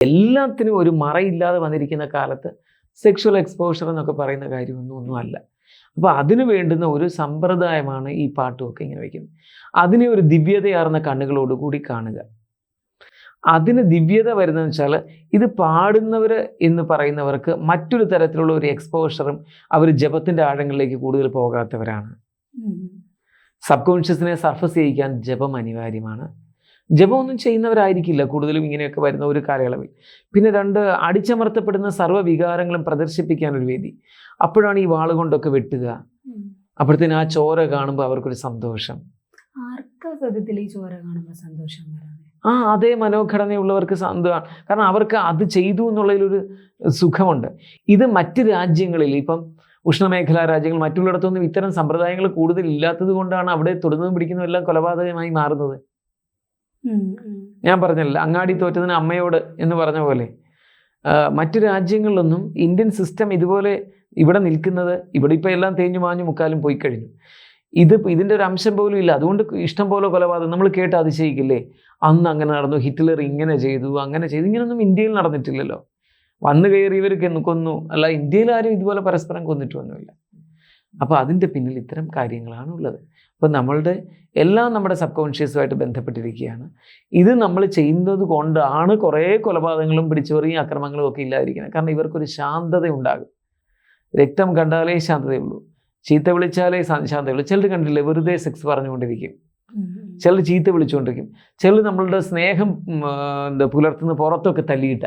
എല്ലാത്തിനും ഒരു മറയില്ലാതെ വന്നിരിക്കുന്ന കാലത്ത് സെക്ഷൽ എക്സ്പോഷർ എന്നൊക്കെ പറയുന്ന കാര്യമൊന്നും ഒന്നുമല്ല അപ്പോൾ അതിന് വേണ്ടുന്ന ഒരു സമ്പ്രദായമാണ് ഈ പാട്ടുമൊക്കെ ഇങ്ങനെ വയ്ക്കുന്നത് അതിനെ ഒരു ദിവ്യതയാർന്ന കണ്ണുകളോടുകൂടി കാണുക. അതിന് ദിവ്യത വരുന്നതെന്ന് വെച്ചാൽ ഇത് പാടുന്നവർ എന്ന് പറയുന്നവർക്ക് മറ്റൊരു തരത്തിലുള്ള ഒരു എക്സ്പോഷറും അവർ ജപത്തിന്റെ ആഴങ്ങളിലേക്ക് കൂടുതൽ പോകാത്തവരാണ്. സബ് കോൺഷ്യസിനെ സർഫസ് ചെയ്യിക്കാൻ ജപം അനിവാര്യമാണ്. ജപമൊന്നും ചെയ്യുന്നവരായിരിക്കില്ല കൂടുതലും ഇങ്ങനെയൊക്കെ വരുന്ന ഒരു കാലയളവിൽ. പിന്നെ രണ്ട് അടിച്ചമർത്തപ്പെടുന്ന സർവവികാരങ്ങളും പ്രദർശിപ്പിക്കാൻ ഒരു വേദി. അപ്പോഴാണ് ഈ വാളുകൊണ്ടൊക്കെ വെട്ടുക. അപ്പോഴത്തേന് ആ ചോര കാണുമ്പോൾ അവർക്കൊരു സന്തോഷം. സത്യത്തിൽ ഈ ചോര കാണുമ്പോൾ സന്തോഷം വരാണ് ആ അതേ മനോഘടനയുള്ളവർക്ക് സന്തോഷമാണ് കാരണം അവർക്ക് അത് ചെയ്തു എന്നുള്ളതിലൊരു സുഖമുണ്ട്. ഇത് മറ്റ് രാജ്യങ്ങളിൽ ഇപ്പം ഉഷ്ണമേഖലാ രാജ്യങ്ങൾ മറ്റുള്ളിടത്തൊന്നും ഇത്തരം സമ്പ്രദായങ്ങൾ കൂടുതൽ ഇല്ലാത്തത് കൊണ്ടാണ് അവിടെ തൊടുന്നതും പിടിക്കുന്നതും എല്ലാം കൊലപാതകമായി മാറുന്നത്. ഞാൻ പറഞ്ഞല്ലോ അങ്ങാടി തോറ്റതിന് അമ്മയോട് എന്ന് പറഞ്ഞ പോലെ മറ്റു രാജ്യങ്ങളിലൊന്നും ഇന്ത്യൻ സിസ്റ്റം ഇതുപോലെ ഇവിടെ നിൽക്കുന്നത് ഇവിടെ ഇപ്പോൾ എല്ലാം തേഞ്ഞു മാഞ്ഞു മുക്കാലും പോയി കഴിഞ്ഞു. ഇത് ഇതിന്റെ ഒരു അംശം പോലും ഇല്ല. അതുകൊണ്ട് ഇഷ്ടം പോലെ കൊലപാതകം നമ്മൾ കേട്ട് അതിശയിക്കില്ലേ? അന്ന് അങ്ങനെ നടന്നു ഹിറ്റ്ലർ ഇങ്ങനെ ചെയ്തു അങ്ങനെ ചെയ്തു ഇങ്ങനെയൊന്നും ഇന്ത്യയിൽ നടന്നിട്ടില്ലല്ലോ. വന്നു കയറിയവർക്ക് എന്ന് കൊന്നു. അല്ല ഇന്ത്യയിൽ ആരും ഇതുപോലെ പരസ്പരം കൊന്നിട്ടൊന്നുമില്ല അപ്പോൾ അതിന്റെ പിന്നിൽ ഇത്തരം കാര്യങ്ങളാണ് ഉള്ളത്. അപ്പോൾ നമ്മളുടെ എല്ലാം നമ്മുടെ സബ് കോൺഷ്യസുമായിട്ട് ബന്ധപ്പെട്ടിരിക്കുകയാണ്. ഇത് നമ്മൾ ചെയ്യുന്നത് കൊണ്ടാണ് കുറേ കൊലപാതകങ്ങളും പിടിച്ചുപറിയും അക്രമങ്ങളും ഒക്കെ ഇല്ലാതിരിക്കുന്നത്. കാരണം ഇവർക്കൊരു ശാന്തത ഉണ്ടാകും രക്തം കണ്ടാലേ ശാന്തതയുള്ളൂ. ചീത്ത വിളിച്ചാലേ ശാന്തതയുള്ളൂ. ചിലർ കണ്ടില്ലേ വെറുതെ സെക്സ് പറഞ്ഞുകൊണ്ടിരിക്കും. ചിലർ ചീത്ത വിളിച്ചുകൊണ്ടിരിക്കും. ചിലർ നമ്മളുടെ സ്നേഹം എന്താ പുലർത്തുന്ന പുറത്തൊക്കെ തല്ലിയിട്ട.